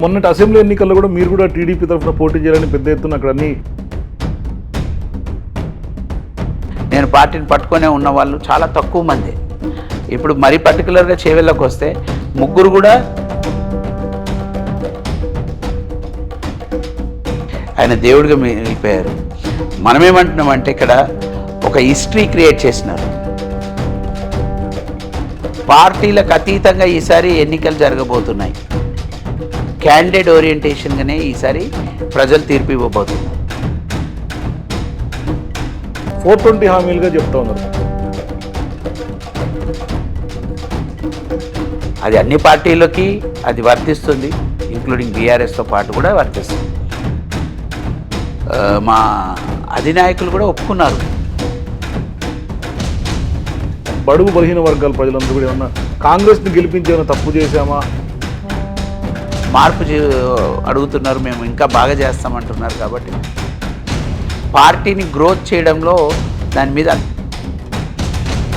మొన్నటి అసెంబ్లీ ఎన్నికల్లో కూడా మీరు కూడా టీడీపీ తరఫున పోటీ చేయాలని పెద్ద ఎత్తున అక్కడ అన్ని నేను పార్టీని పట్టుకొనే ఉన్న వాళ్ళు చాలా తక్కువ మంది. ఇప్పుడు మరీ పర్టికులర్గా చేవెళ్ళకి వస్తే ముగ్గురు కూడా ఆయన దేవుడిగా మిగిలిపోయారు. మనమేమంటున్నామంటే ఇక్కడ ఒక హిస్టరీ క్రియేట్ చేసినారు. పార్టీలకు అతీతంగా ఈసారి ఎన్నికలు జరగబోతున్నాయి. క్యాండిడేట్ ఓరియంటేషన్గానే ఈసారి ప్రజలు తీర్పు ఇవ్వబోతున్నారు. ఫోర్ ట్వంటీ హామీలుగా చెప్తా ఉన్నారు. అది అన్ని పార్టీలకి అది వర్తిస్తుంది ఇంక్లూడింగ్ బీఆర్ఎస్తో పాటు కూడా వర్తిస్తుంది. మా అధినాయకులు కూడా ఒప్పుకున్నారు. బడుగు బలహీన వర్గాల ప్రజలందరూ కూడా ఏమన్నా కాంగ్రెస్ని గెలిపించి ఏమైనా తప్పు చేశామా? మార్పు అడుగుతున్నారు మేము ఇంకా బాగా చేస్తామంటున్నారు కాబట్టి పార్టీని గ్రోత్ చేయడంలో దాని మీద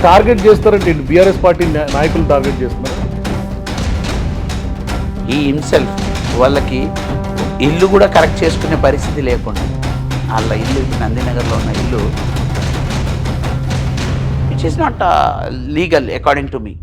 టార్గెట్ చేస్తారంటే బీఆర్ఎస్ పార్టీ నాయకులు టార్గెట్ చేస్తున్నారు? ఈ హిమ్సెల్ఫ్ వాళ్ళకి ఇల్లు కూడా కరెక్ట్ చేసుకునే పరిస్థితి లేకుండా వాళ్ళ ఇల్లు నందినగర్లో ఉన్న ఇల్లు which is not legal according to me